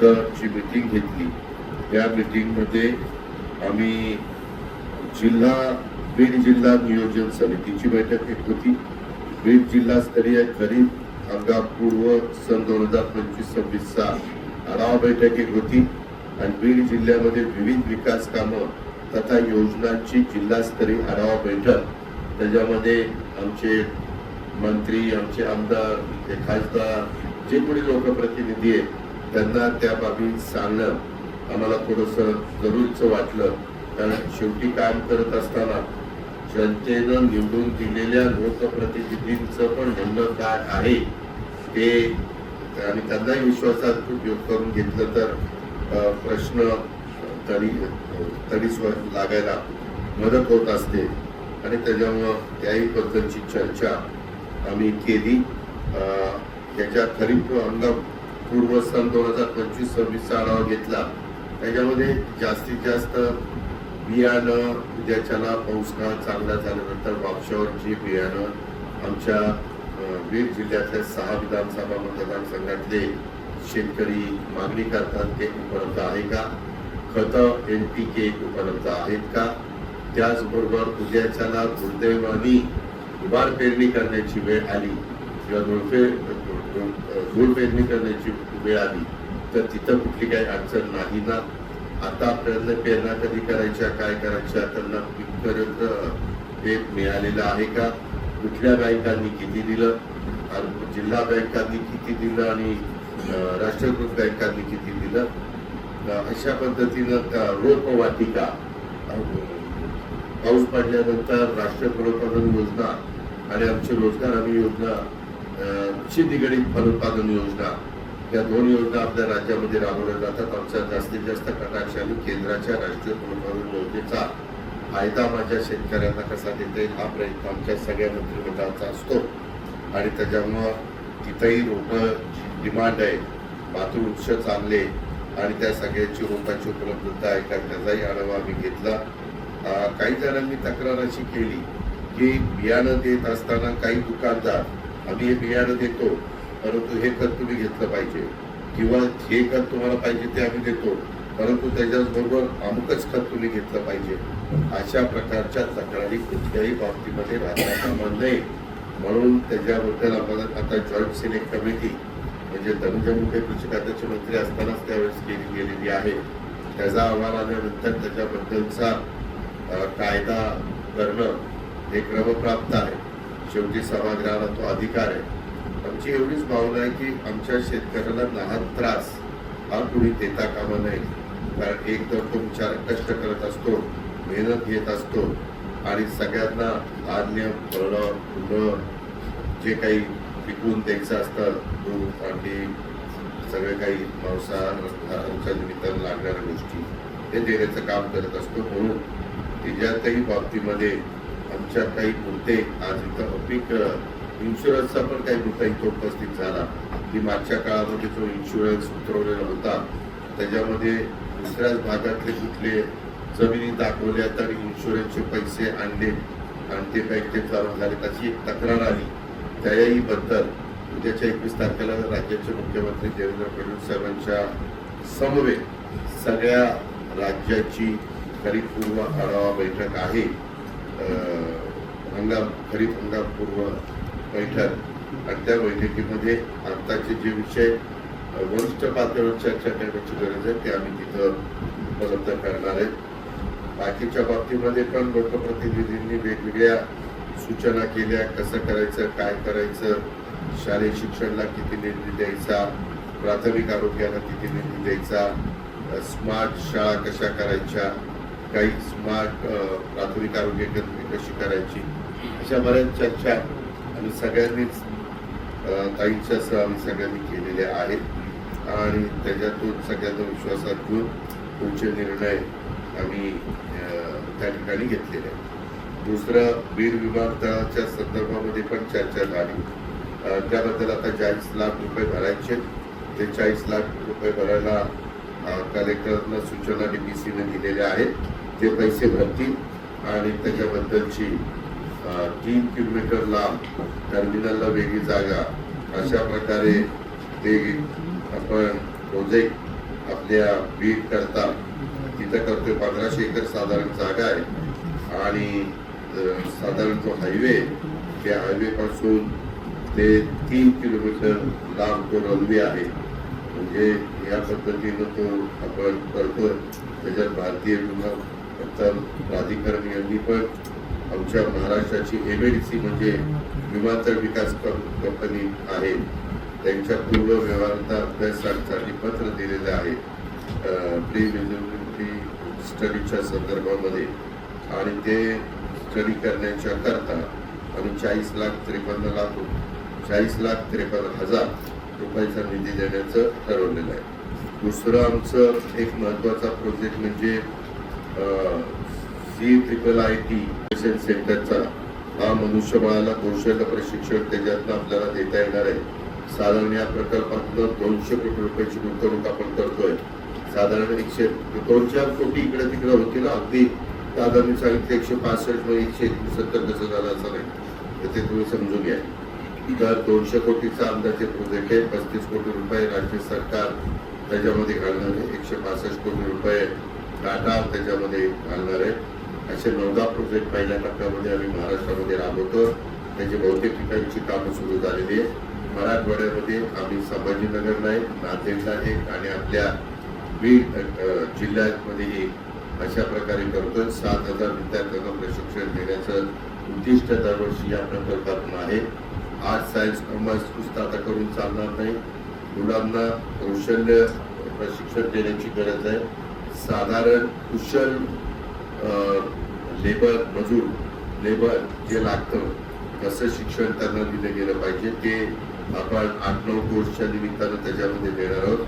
ची मीटिंग घेतली त्या मीटिंगमध्ये आम्ही जिल्हा बीड जिल्हा नियोजन समितीची बैठक एक होती. बीड जिल्हास्तरीय खरीप हंगामपूर्व सन दोन हजार पंचवीस सव्वीसचा आढावा बैठक एक होती आणि बीड जिल्ह्यामध्ये विविध विकास कामं तथा योजनांची जिल्हास्तरीय आढावा बैठक. त्याच्यामध्ये आमचे मंत्री आमचे आमदार खासदार जे कोणी लोकप्रतिनिधी आहेत त्यांना त्या बाबी सांगणं आम्हाला थोडंसं जरुरीचं वाटलं. कारण शेवटी काम करत असताना जनतेनं निवडून दिलेल्या लोकप्रतिनिधींचं पण म्हणणं काय आहे ते आणि त्यांनाही विश्वासात उपयोग करून घेतलं तर प्रश्न तरी तरी लागायला मदत होत असते. आणि त्याच्यामुळं त्याही बद्दलची चर्चा आम्ही केली. अ, याच्या खरीप हंगाम पूर्व सन दोन हजार पंचवीस सव्वीसचा आढावा घेतला. त्याच्यामध्ये जास्तीत जास्त बियाणं उद्याच्याला पाऊस काळ चांगला झाल्यानंतर वापशावरची जे बियाणं आमच्या बीड जिल्ह्यातल्या सहा विधानसभा मतदारसंघातले शेतकरी मागणी करतात ते उपलब्ध आहे का? खतं एन पी के उपलब्ध आहेत का? त्याचबरोबर उद्याच्याला दुर्दैवानी दुबार पेरणी करण्याची वेळ आली. किंवा दुर्फे धूळ पेरणी करण्याची वेळ आली. तर तिथं कुठली काही अडचण नाही ना. आता आपल्याला पेरण्या कधी करायच्या काय करायच्या त्यांना इथपर्यंत हे मिळालेलं आहे का? कुठल्या बँकांनी किती दिलं? आणि जिल्हा बँकांनी किती दिलं आणि राष्ट्रीयकृत बँकांनी किती दिलं? अशा पद्धतीनं रोपवाटिका पाऊस पडल्यानंतर राष्ट्रीय फलोत्पादन योजना आणि आमची रोजगार हमी योजना शेतीकडील फलोत्पादन योजना. या दोन योजना आपल्या राज्यामध्ये राबवल्या जातात. आमच्या जास्तीत जास्त कटाक्षाने केंद्राच्या राष्ट्रीय फलोत्पादन योजनेचा फायदा माझ्या शेतकऱ्यांना कसा देता येईल हा प्रयत्न आमच्या सगळ्या मंत्रिमंडळाचा असतो. आणि त्याच्यामुळं तिथंही रोपं डिमांड आहे मातृवृक्ष चांगले आणि त्या सगळ्याची रोपाची उपलब्धता आहे का त्याचाही आढावा आम्ही घेतला. काही जणांनी तक्रार अशी केली की बियाणं देत असताना काही दुकानदार आम्ही हे बियाणं देतो. परंतु हे खत तुम्ही घेतलं पाहिजे. किंवा हे खत तुम्हाला पाहिजे ते आम्ही देतो. परंतु त्याच्याचबरोबर अमुकच खत तुम्ही घेतलं पाहिजे. अशा प्रकारच्या तक्रारी कुठल्याही बाबतीमध्ये राहता कामा नये म्हणून त्याच्याबद्दल आम्हाला आता जॉईंट सिलेक्ट कमिटी म्हणजे धनंजय मुंडे कृषी खात्याचे मंत्री असतानाच त्यावेळेस केली गेलेली आहे. त्याचा अहवाल आल्यानंतर त्याच्याबद्दलचा कायदा करणं हे क्रमप्राप्त आहे. शेवटी सभागृहाला तो अधिकार आहे. आमची एवढीच भावना आहे की आमच्या शेतकऱ्याला लहान त्रास हा कुणी देता कामा नये. कारण एक तर तो विचार कष्ट करत असतो मेहनत घेत असतो आणि सगळ्यांना धान्य फळं फुलं जे काही पिकवून द्यायचं असतं दूध अंडी सगळे काही मांसाहाराच्या निमित्तानं लागणाऱ्या गोष्टी ते देण्याचं काम करत असतो. म्हणून त्याच्यातही बाबतीमध्ये आमच्या काही मुद्दे आज इथं अपिक इन्शुरन्सचा पण काही मुद्दा इथं उपस्थित झाला. की मागच्या काळामध्ये जो इन्शुरन्स उतरवलेला होता. त्याच्यामध्ये दुसऱ्याच भागातले कुठले जमिनी दाखवल्या तर इन्शुरन्सचे पैसे आणले आणि ते बँकेत चालू झाले. त्याची एक तक्रार आली. त्याही बद्दल उद्याच्या एकवीस तारखेला राज्याचे मुख्यमंत्री देवेंद्र फडणवीस साहेबांच्या समवेत सगळ्या राज्याची खरीप पूर्व आढावा बैठक आहे. हंगाम खरीप हंगामपूर्व बैठक आणि त्या बैठकीमध्ये आत्ताचे जे विषय वरिष्ठ पातळीवर चर्चा करण्याची गरज आहे ते आम्ही तिथं उपलब्ध करणार आहेत. बाकीच्या बाबतीमध्ये पण लोकप्रतिनिधींनी वेगवेगळ्या सूचना केल्या कसं करायचं काय करायचं शालेय शिक्षणाला किती निधी द्यायचा प्राथमिक आरोग्याला किती निधी द्यायचा स्मार्ट शाळा कशा करायच्या काही स्मार्ट प्राथमिक आरोग्य केंद्र कशी करायची अशा बऱ्याच चर्चा आम्ही सगळ्यांनीच ताईंच्या सह आम्ही सगळ्यांनी केलेल्या आहेत. आणि त्याच्यातून सगळ्यांना विश्वासात घेऊन पुढचे निर्णय आम्ही त्या ठिकाणी घेतलेले आहेत. दुसरं बीड विमानतळाच्या संदर्भामध्ये पण चर्चा झाली. त्याबद्दल आता चाळीस लाख रुपये भरायचे ते चाळीस लाख रुपये भरायला कलेक्टरातून सूचना डी बी सीने दिलेल्या आहेत. ते पैसे भरतील आणि त्याच्याबद्दलची तीन किलोमीटर लांब टर्मिनलला वेगळी जागा अशा प्रकारे ते आपण प्रोजेक्ट आपल्या बीड करता तिथं करतोय पंधराशे एकर साधारण जागा आहे. आणि साधारण तो हायवे त्या हायवेपासून ते तीन किलोमीटर लांब तो रनवे आहे. म्हणजे या पद्धतीनं तो आपण करतोय. त्याच्यात भारतीय विमानतळ प्राधिकरण यांनी पण आमच्या महाराष्ट्राची एम ए सी म्हणजे विमानतळ विकास कंपनी आहे. त्यांच्या पूर्व व्यवहारता अभ्यासासाठी पत्र दिलेलं आहे. प्री प्री स्टडीच्या संदर्भामध्ये. आणि ते स्टडी करण्याच्या करता आम्ही चाळीस लाख त्रेपन्न लाख चाळीस लाख त्रेपन्न हजार रुपयाचा निधी देण्याचं ठरवलेलं आहे. दुसरं आमचं एक महत्त्वाचा प्रोजेक्ट म्हणजे सी ट्रिपल आय टी सेंटरचा हा मनुष्यबळाला कौशल्य प्रशिक्षण त्याच्यातनं आपल्याला देता येणार आहे. साधारण या प्रकल्पातनं दोनशे कोटी रुपयाची गुंतवणूक आपण करतोय. साधारण एकशे दोन चार कोटी इकडे तिकडे होती ना अगदी दादांनी सांगितलं एकशे पासष्टमध्ये एकशे सत्तर कसं झालं असं नाही. तर ते तुम्ही समजून घ्या. तर दोनशे कोटीचा अंदाजे प्रोजेक्ट आहे. पस्तीस कोटी रुपये राज्य सरकार त्याच्यामध्ये घालणार आहे. एकशे पासष्ट कोटी रुपये टाटा त्याच्यामध्ये घालणार आहे असे नवदा प्रोजेक्ट पहिल्या टप्प्यामध्ये आम्ही महाराष्ट्रामध्ये राबवतो. त्याची बहुतेक ठिकाणची कामं सुरू झालेली आहे मराठवाड्यामध्ये आम्ही संभाजीनगरला आहे नांदेडला आहे आणि आपल्या बीड जिल्ह्यामध्येही अशा प्रकारे करतो. सात हजार विद्यार्थ्यांना प्रशिक्षण देण्याचं उद्दिष्ट दरवर्षी या प्रकल्पातून आहे. आर्ट सायन्स कॉमर्स नुसतं करून चालणार नाही. मुलांना कौशल्य प्रशिक्षण देण्याची गरज आहे. साधारण कुशल लेबर मजूर लेबर जे लागतं. कसं शिक्षण त्यांना दिलं गेलं पाहिजे ते आपण आठ नऊ कोर्सच्या निमित्तानं त्याच्यामध्ये देणार आहोत.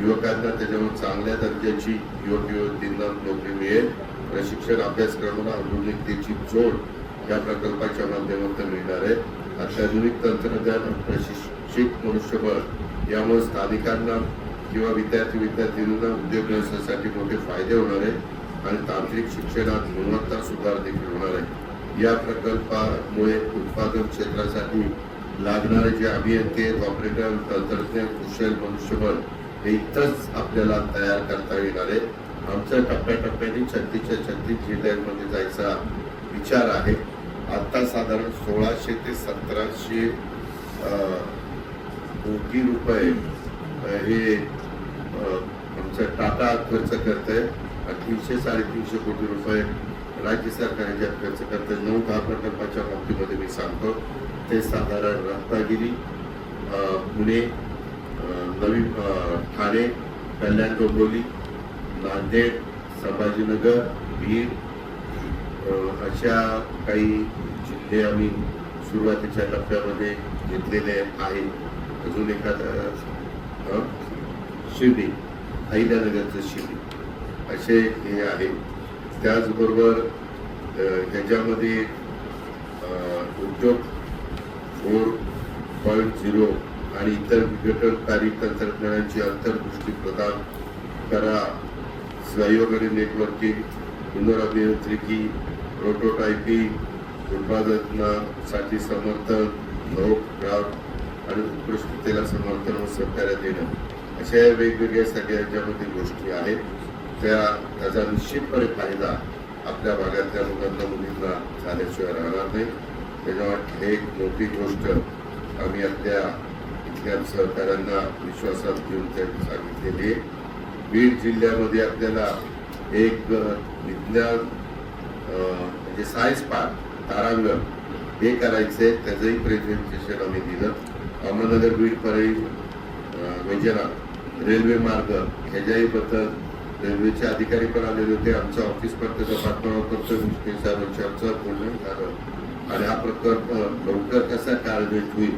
युवकांना त्याच्यावर चांगल्या दर्जाची युवक युवतींना नोकरी मिळेल. प्रशिक्षण अभ्यासक्रमाला आधुनिकतेची जोड या प्रकल्पाच्या माध्यमातून मिळणार आहे. अत्याधुनिक तंत्रज्ञान प्रशिक्षित मनुष्यबळ यामुळे स्थानिकांना किंवा विद्यार्थी विद्यार्थिनींना उद्योग व्यवसायासाठी मोठे फायदे होणार आहे आणि तांत्रिक शिक्षणात गुणवत्ता सुधार देखील होणार आहे. या प्रकल्पामुळे उत्पादन क्षेत्रासाठी लागणारे जे अभियंते ऑपरेटर तंत्रज्ञ कुशल मनुष्यबळ हे इथंच आपल्याला तयार करता येणार आहे आमच्या टप्प्याटप्प्याने छत्तीसच्या छत्तीस जिल्ह्यांमध्ये जायचा विचार आहे. आत्ता साधारण सोळाशे ते सतराशे कोटी रुपये हे आमचं टाटा खर्च करत. आहे तीनशे साडेतीनशे कोटी रुपये राज्य सरकार याच्यात खर्च करते. नऊ दहा प्रकल्पाच्या बाबतीमध्ये मी सांगतो. ते साधारण रत्नागिरी पुणे नवी ठाणे कल्याण डोंबिवली नांदेड संभाजीनगर बीड अशा काही जिल्हे आम्ही सुरुवातीच्या टप्प्यामध्ये घेतलेले आहेत. अजून एखादा अं, शिर्डी अहिल्यानगरचं शिर्डी असे हे आहे. त्याचबरोबर ह्याच्यामध्ये उद्योग फोर पॉईंट झिरो आणि इतर विघटनकारी तंत्रज्ञानाची अंतर्दृष्टी प्रदान करा. सहयोग आणि नेटवर्किंग पुनराभियांत्रिकी प्रोटोटायपिंग उत्पादनासाठी समर्थन नवग्राहक आणि उत्कृष्टतेला समर्थन व सहकार्य देणं. अशा वेगवेगळ्या सगळ्या ज्यामध्ये गोष्टी आहेत. त्या त्याचा निश्चितपणे फायदा आपल्या भागातल्या मुलांना मुलींना झाल्याशिवाय राहणार नाही. त्याच्यामुळे हे एक मोठी गोष्ट आम्ही आपल्या इथल्या सहकाऱ्यांना विश्वासात घेऊन त्यांनी सांगितलेली आहे. बीड जिल्ह्यामध्ये आपल्याला एक विज्ञान म्हणजे सायन्स पार्क तारांगण हे करायचं आहे त्याचंही प्रेझेंटेशन आम्ही दिलं. अहमदनगर बीड परळी वैजनाथ रेल्वे मार्ग ह्याच्याही बद्दल रेल्वेचे अधिकारी पण आलेले होते. आमच्या ऑफिस पण त्याचा पाठपुरावा करतो मुश्किल साहेबांची आमचं बोलणं झालं. आणि हा प्रकल्प लवकर कसा कार्यान्वित होईल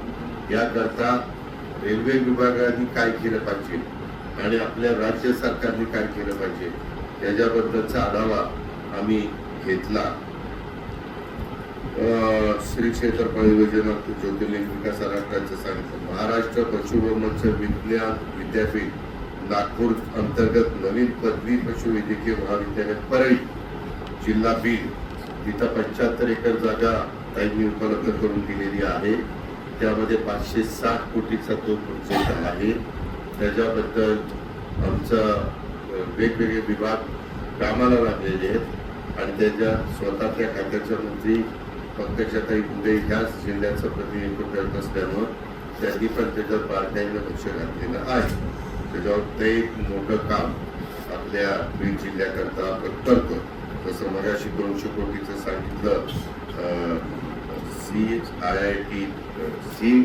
याकरता रेल्वे विभागाने काय केलं पाहिजे? आणि आपल्या राज्य सरकारने काय केलं पाहिजे? याच्याबद्दलचा आढावा आम्ही घेतला. अं, श्री क्षेत्र योजना ज्योतिर्लिंग विकास आराखड्याचं सांगितलं. महाराष्ट्र पशुवंश विज्ञान विद्यापीठ नागपूर अंतर्गत नवीन पदवी पशुवैद्यकीय महाविद्यालय परळी जिल्हा बीड तिथं पंच्याहत्तर एकर जागा त्यांनी उपलब्ध करून दिलेली आहे. त्यामध्ये पाचशे साठ कोटीचा तो प्रोजेक्ट आहे. त्याच्याबद्दल आमचा वेगवेगळे विभाग कामाला लागलेले आहेत. आणि त्याच्या स्वतःच्या खात्याच्या मंत्री पंकजाताई मुंडे ह्याच जिल्ह्याचं प्रतिनिधित्व करत असल्यामुळं त्यांनी पण त्याच्यात बारकाईनं लक्ष घातलेलं आहे. त्याच्यावर ते एक मोठं काम आपल्या बीड जिल्ह्याकरता आपण करतो जसं मगाशी दोनशे कोटीचं सांगितलं C I I T C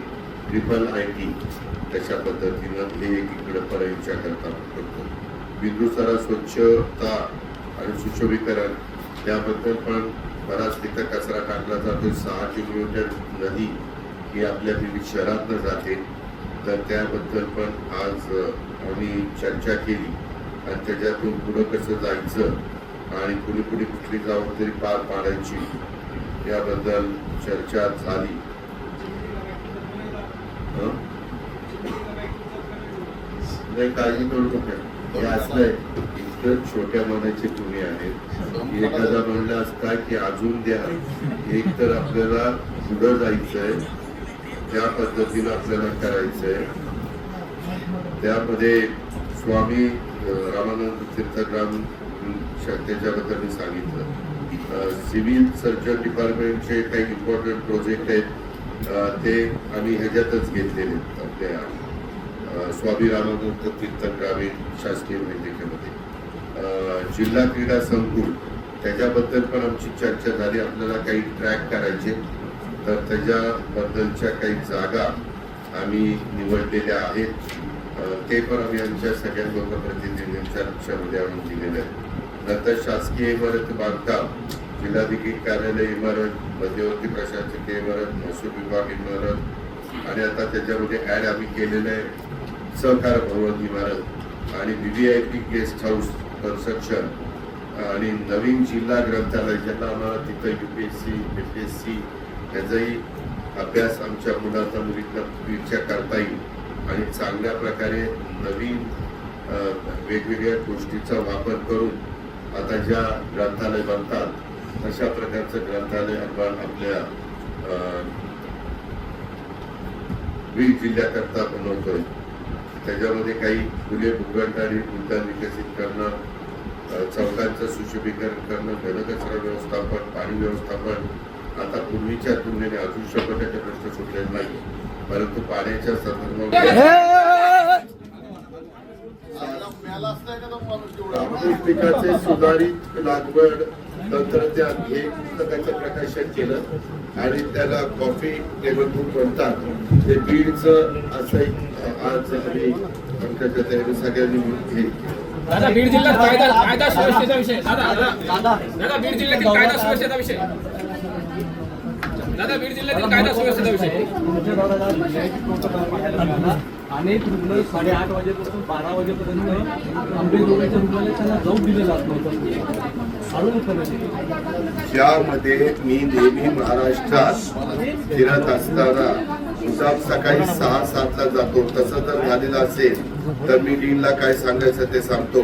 triple I T तशा पद्धतीनं हे इकडं परळीच्या करता करतो बिंदुसारा स्वच्छता आणि सुशोभीकरण त्याबद्दल पण बराच तिथं कचरा टाकला जातो सहा किलोमीटर नदी ही आपल्या विविध शहरातनं जाते. तर त्याबद्दल पण आज आम्ही चर्चा केली. आणि त्याच्यातून पुढं कसं जायचं आणि कुणी कुणी कुठली जबाबदारी पार पाडायची याबद्दल चर्चा झाली. नाही काळजी करू नका. हे असलंय इतकं छोट्या मनाचे तुम्ही आहेत. एखादा म्हणलं असता की अजून द्या. एक तर आपल्याला पुढं जायचंय. ज्या पद्धतीनं आपल्याला करायचंय त्यामध्ये स्वामी रामानंद तीर्थग्राम त्याच्याबद्दल मी सांगितलं. सिव्हिल सर्जन डिपार्टमेंटचे काही इम्पॉर्टंट प्रोजेक्ट आहेत. ते आम्ही ह्याच्यातच घेतलेले आपल्या स्वामी रामानंद तीर्थ ग्रामीण शासकीय वैद्यकीयमध्ये. जिल्हा क्रीडा संकुल त्याच्याबद्दल पण आमची चर्चा झाली. आपल्याला काही ट्रॅक करायचे तर त्याच्याबद्दलच्या काही जागा आम्ही निवडलेल्या आहेत. ते पण आम्ही आमच्या सगळ्या लोकप्रतिनिधींच्या लक्षामध्ये आणून दिलेले आहे. नंतर शासकीय इमारत बांधकाम जिल्हाधिकारी कार्यालय इमारत मध्यवर्ती प्रशासकीय इमारत महसूल विभाग इमारत आणि आता त्याच्यामध्ये ॲड आम्ही केलेलं आहे सहकार भवन इमारत आणि V V I P guest house construction आणि नवीन जिल्हा ग्रंथालय ज्यांना आम्हाला तिथं U P S C F S C त्याचाही अभ्यास आमच्या मुलाचा मुलीतला पीडच्या करता येईल. आणि चांगल्या प्रकारे नवीन वेगवेगळ्या गोष्टीचा वापर करून आता ज्या ग्रंथालय बनतात तशा प्रकारचं ग्रंथालय आपण आपल्या बीड जिल्ह्याकरता बनवतोय. त्याच्यामध्ये काही खुले भूगंड आणि उद्यान विकसित करणं चौकांचं सुशोभीकरण करणं घनकचरा व्यवस्थापन पाणी व्यवस्थापन आता पूर्वीच्या तुलनेने अजून टक्के प्रश्न सुटलेला नाही परंतु पाण्याच्या संदर्भात पिकाचे सुधारित लागवड तंत्रज्ञान हे पुस्तकाचं प्रकाशन केलं आणि त्याला कॉफी टेबल बुक म्हणतात. ते बीडचं असं एक आज आम्ही पंकजा ताईने सगळ्यांनी मिळून हे. दादा बीड जिल्ह्यात कायदा कायदा सुव्यवस्थेचा विषय दादा दादा दादा बीड जिल्ह्यातील कायदा सुव्यवस्थेचा विषय दादा बीड जिल्ह्यातील कायदा सुव्यवस्थेचा विषय. अनेक रुग्ण साडेआठ वाजेपासून बारा वाजेपर्यंत आंबेजोगाईच्या रुग्णालयात त्यांना जाऊ दिलं जात नव्हतं. ज्यामध्ये मी नेहमी महाराष्ट्रात फिरत असताना मुसाफ सकाळी सहा सातला जातो. तसं जर झालेलं असेल तर मी डीनला काय सांगायचं ते सांगतो.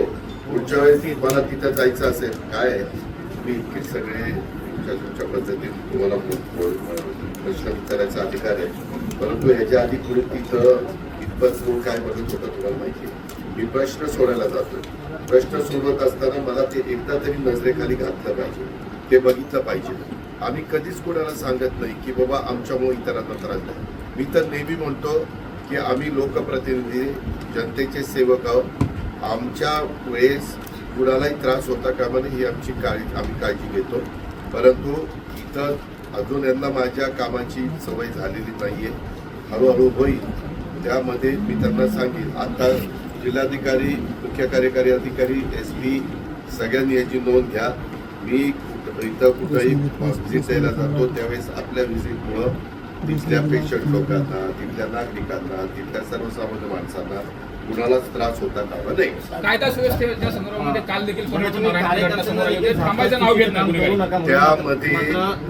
पुढच्या वेळेस मला तिथं जायचं असेल. काय? मी इतके सगळे तुमच्या तुमच्या पद्धतीने तुम्हाला बोल- प्रश्न विचारायचा अधिकार आहे. परंतु ह्याच्या आधी पुढे तिथं इतपत कोण काय बघत होतं तुम्हाला माहिती आहे. मी प्रश्न सोडायला जातो प्रश्न सोडवत असताना मला ते एकदा तरी नजरेखाली घातलं पाहिजे. ते बघितलं पाहिजे. आम्ही कधीच कोणाला सांगत नाही की बाबा आमच्यामुळे इतरांना त्रास नाही मी तर नेहमी म्हणतो की आम्ही लोकप्रतिनिधी जनतेचे सेवक आहोत. आमच्या वेळेस कुणालाही त्रास होता कामा नये ही आमची काळजी आम्ही काळजी घेतो. परंतु इथं अजून यांना माझ्या कामाची सवय झालेली नाहीये. हळूहळू होईल. त्यामध्ये मी त्यांना सांगेन. आता जिल्हाधिकारी मुख्य कार्यकारी अधिकारी एस पी सगळ्यांनी याची नोंद घ्या. मी इथं कुठंही व्हिजिट द्यायला जातो त्यावेळेस आपल्या व्हिजिटमुळं तिथल्या पेशंट लोकांना तिथल्या नागरिकांना तिथल्या सर्वसामान्य माणसांना कुणालाच त्रास होता कामा नये कायदा सुव्यवस्थेच्या संदर्भामध्ये काल देखील. थांबायचं नाव घेत नाही काही. त्यामध्ये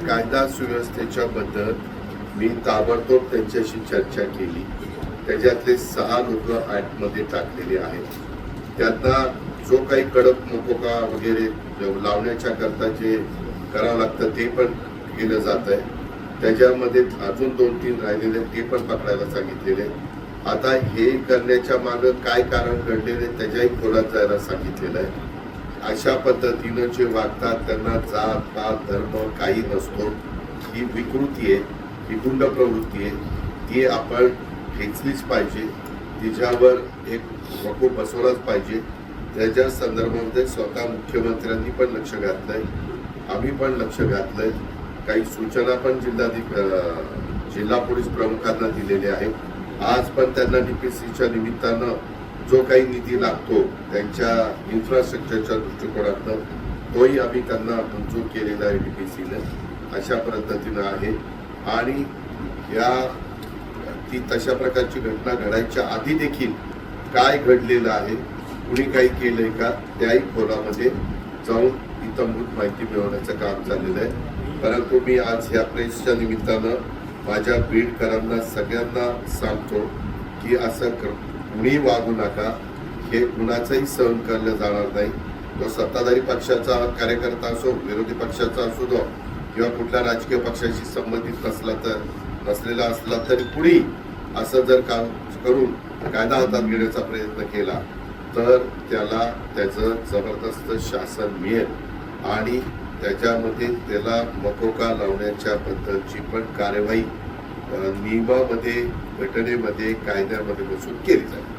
कायदा सुव्यवस्थेच्या बद्दल मी ताबडतोब त्यांच्याशी चर्चा केली त्याच्यातले सहा लोक मध्ये टाकलेले आहेत त्यांना जो काही कडक मोकोका वगैरे लावण्याच्या करता जे करावं लागतं ते पण केलं जात आहे त्याच्यामध्ये अजून दोन तीन राहिलेले आहेत, ते पण पकडायला सांगितलेले आहेत. आता हे करण्याच्या मागं काय कारण घडलेले त्याच्याही खोलात जायला सांगितलेलं आहे. अशा पद्धतीनं जे वागतात त्यांना जात पात धर्म काही नसतो. ही विकृती आहे ही गुंड प्रवृत्ती आहे. ती आपण खेचलीच पाहिजे. तिच्यावर एक वकू बसवलाच पाहिजे. त्याच्या संदर्भामध्ये स्वतः मुख्यमंत्र्यांनी पण लक्ष घातलं आहे आम्ही पण लक्ष घातलं आहे काही सूचना पण जिल्हाधिक जिल्हा पोलीस प्रमुखांना दिलेल्या आहेत. आज पण त्यांना डीपीसीच्या निमित्तानं जो काही निधी लागतो त्यांच्या इन्फ्रास्ट्रक्चरच्या दृष्टिकोनातनं तोही आम्ही त्यांना मंजूर केलेला आहे डीपीसीनं अशा पद्धतीनं आहे. आणि या ती तशा प्रकारची घटना घडायच्या आधी देखील काय घडलेलं आहे कुणी काही केलंय का त्याही खोलामध्ये जाऊन इतंभूत माहिती मिळवण्याचं काम चाललेलं आहे. परंतु मी आज ह्या प्रेसच्या निमित्तानं माझ्या बीडकरांना सगळ्यांना सांगतो की असं कर कुणी वागू नका. हे कुणाचंही सहन केलं जाणार नाही. तो सत्ताधारी पक्षाचा कार्यकर्ता असो विरोधी पक्षाचा असू दो किंवा कुठल्या राजकीय पक्षाशी संबंधित नसला तर नसलेला असला तरी कुणी असं जर काम करून कायदा हातात घेण्याचा प्रयत्न केला तर त्याला त्याचं जबरदस्त शासन मिळेल. आणि त्याच्यामध्ये त्याला मकोका लावण्याच्या बद्दलची पण कार्यवाही नियमामध्ये घटनेमध्ये कायद्यामध्ये बसून केली जाईल.